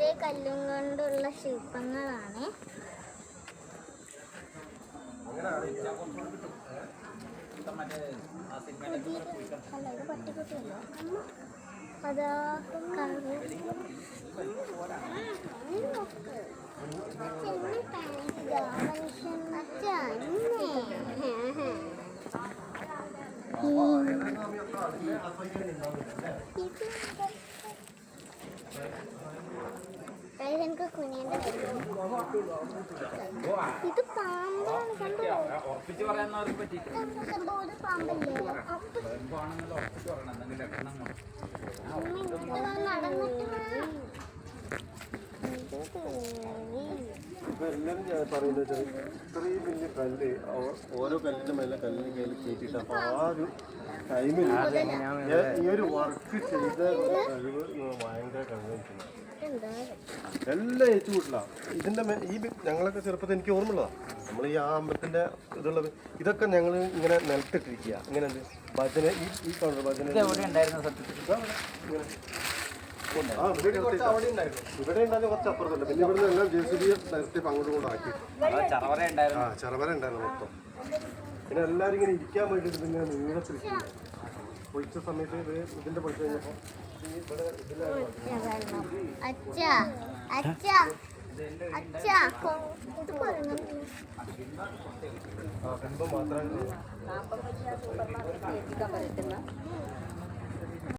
പഴയ കല്ലും കൊണ്ടുള്ള ശില്പങ്ങളാണ്. അല്ല ഇത് പട്ടിക്കുട്ടിയല്ല അതാ മനുഷ്യൻ മനുഷ്യൻ എനിക്ക് കുഞ്ഞിന്റെ ഇത് പാമ്പാണ് കണ്ടോ? ഉറപ്പിച്ച് പറയാന്നവർക്ക് പറ്റിയിട്ട് പാമ്പല്ലേ അപ്പൊ ഇപ്പൊ എല്ലാരും ഞാൻ പറയുന്നത് വെച്ചാൽ ഇത്രയും വലിയ കല്ല് ഓരോ കല്ലിന്റെ മേലെ കല്ലിന് കയ്യിൽ കയറ്റിയിട്ട് അപ്പോൾ ആ ഒരു ടൈമിൽ ഈ ഒരു വർക്ക് ചെയ്ത കഴിവ് ഭയങ്കര എന്താ എല്ലാം ഏറ്റുകൂട്ടില്ല ഇതിന്റെ ഇതിന്റെ ഈ ഞങ്ങളൊക്കെ ചെറുപ്പത്തിൽ എനിക്ക് ഓർമ്മയുള്ളതാണ് നമ്മൾ ഈ ആ അമ്പലത്തിന്റെ ഇതുള്ളത് ഇതൊക്കെ ഞങ്ങൾ ഇങ്ങനെ നിലത്തിട്ടിരിക്കുക ഇങ്ങനെ ഭജന ഈ ഈ കൗണ്ടർ ഭജന? ഇത് ഉണ്ടായിരുന്നു ഇവിടെ കുറച്ച് ഉണ്ടായിരുന്നു. ഇവിടെ ഉണ്ടായിരുന്നു കുറച്ച് അപ്പുറത്തല്ല പിന്നെ എല്ലാം ജെ സി ബി അങ്ങോട്ടും കൊണ്ടാക്കി. ആ ചെറുവര ഉണ്ടായിരുന്നു മൊത്തം. പിന്നെ എല്ലാവരും ഇങ്ങനെ ഇരിക്കാൻ വേണ്ടിയിട്ട് പിന്നെ നീളത്തിരിക്കുന്നു പൊളിച്ച സമയത്ത് ഇത് ഇതിന്റെ പൊളിച്ച് കഴിഞ്ഞപ്പോൾ ഇവിടെ അച്ഛാ അച്ഛാ അച്ഛാ ഇത്